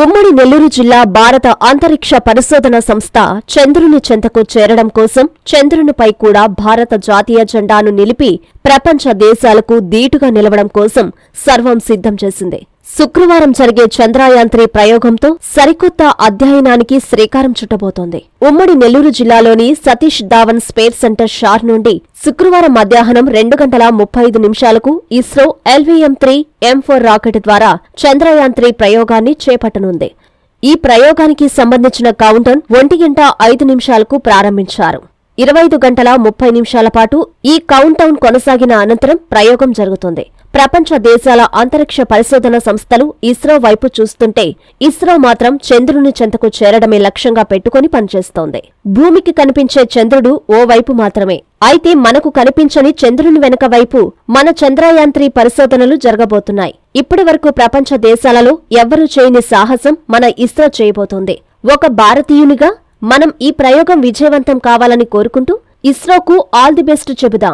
ఉమ్మడి నెల్లూరు జిల్లా భారత అంతరిక్ష పరిశోధన సంస్థ చంద్రుని చెంతకు చేరడం కోసం చంద్రునిపై కూడా భారత జాతీయ జెండాను నిలిపి ప్రపంచ దేశాలకు దీటుగా నిలవడం కోసం సర్వం సిద్ధం చేసింది. శుక్రవారం జరిగే చంద్రయాన్ త్రీ ప్రయోగంతో సరికొత్త అధ్యయనానికి శ్రీకారం చుట్టబోతోంది. ఉమ్మడి నెల్లూరు జిల్లాలోని Satish Dhawan space centre SHAR నుండి శుక్రవారం మధ్యాహ్నం రెండు గంటల ముప్పై ఐదు నిమిషాలకు ISRO LVM three M four rocket ద్వారా చంద్రయాన్ త్రీ ప్రయోగాన్ని చేపట్టనుంది. ఈ ప్రయోగానికి సంబంధించిన కౌంటర్ ఒంటి గంట ఐదు నిమిషాలకు ప్రారంభించారు. ఇరవై ఐదు గంటల ముప్పై నిమిషాల పాటు ఈ కౌంటౌన్ కొనసాగిన అనంతరం ప్రయోగం జరుగుతుంది. ప్రపంచ దేశాల అంతరిక్ష పరిశోధన సంస్థలు ఇస్రో వైపు చూస్తుంటే ఇస్రో మాత్రం చంద్రుని చెంతకు చేరడమే లక్ష్యంగా పెట్టుకుని పనిచేస్తోంది. భూమికి కనిపించే చంద్రుడు ఓ వైపు మాత్రమే. అయితే మనకు కనిపించని చంద్రుని వెనక వైపు మన చంద్రయాంత్రి పరిశోధనలు జరగబోతున్నాయి. ఇప్పటి వరకు ప్రపంచ దేశాలలో ఎవ్వరూ చేయని సాహసం మన ఇస్రో చేయబోతోంది. ఒక భారతీయునిగా మనం ఈ ప్రయోగం విజయవంతం కావాలని కోరుకుంటూ ఇస్రోకు ఆల్ ది బెస్ట్ చెబుదాం.